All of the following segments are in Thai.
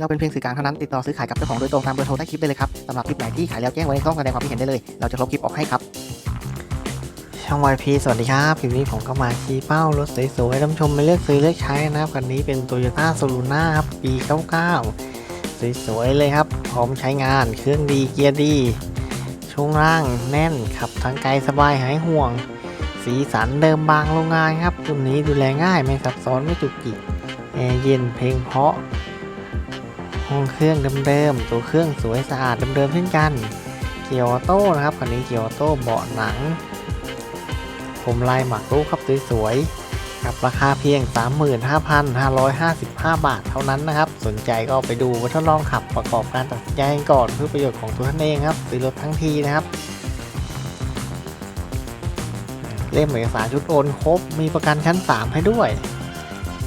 เราเป็นเพียงสื่อกลางเท่านั้นติดต่อซื้อขายกับเจ้าของโดยตรงตามเบอร์โทรใต้คลิปได้เลยครับสำหรับคลิปไหนที่ขายแล้วแจ้งไว้ในช่องแสดงความคิดเห็นได้เลย เราจะลบคลิปออกให้ครับ ช่อง YP สวัสดีครับคลิปนี้ผมก็มาชี้เป้ารถสวยๆท่านชมมาเลือกซื้อเลือกใช้นะครับคันนี้เป็น Toyota s o l u n a ครับปี 99 สวยๆเลยครับพร้อมใช้งานเครื่องดีเกียร์ดีช่วงล่างแน่นขับทางไกลสบายหายห่วง สีสันเดิมบางโรงงานครับรุ่นนี้ดูแลง่ายไม่ซับซ้อนไม่จุกจิกแอร์เย็นเพลงเพราะ ห้องเครื่องเดิมๆตัวเครื่องสวยสะอาดเดิมๆเช่นกัน เกียร์ออโต้นะครับคันนี้เกียร์ออโต้เบาะหนัง ผมลายหมักรูปครับสวยๆกับราคาเพียง 35,555 บาทเท่านั้นนะครับ สนใจก็ไปดูไว้ทดลองขับประกอบการตัดสินใจก่อนเพื่อประโยชน์ของตัวท่านเองครับซื้อรถทั้งทีนะครับเล่มเอกสารชุดโอนครบ มีประกันชั้น 3 ให้ด้วย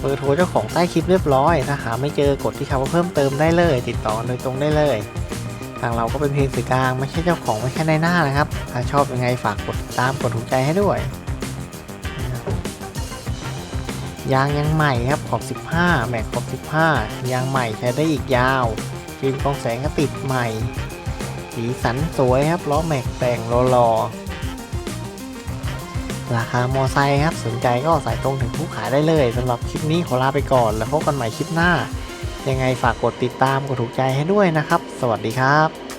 บอร์โทรเจ้าของใต้คลิปเรียบร้อย ถ้าหาไม่เจอกดที่คำว่าเพิ่มเติมได้เลย ติดต่อโดยตรงได้เลย ทางเราก็เป็นเพียงสื่อกลางไม่ใช่เจ้าของไม่ใช่ในหน้านะครับ ถ้าชอบยังไงฝากกดตามกดถูกใจให้ด้วย ยางยังใหม่ครับขอบ 15 แม็กขอบ 15 ยางใหม่ใช้ได้อีกยาว ฟิล์มกองแสงก็ติดใหม่ สีสันสวยครับล้อแม็กแต่งรอๆ ราคามอไซค์ครับสนใจก็สายตรงถึงผู้ขายได้เลยสำหรับคลิปนี้ขอลาไปก่อน แล้วพบกันใหม่คลิปหน้า ยังไงฝากกดติดตามกดถูกใจให้ด้วยนะครับ สวัสดีครับ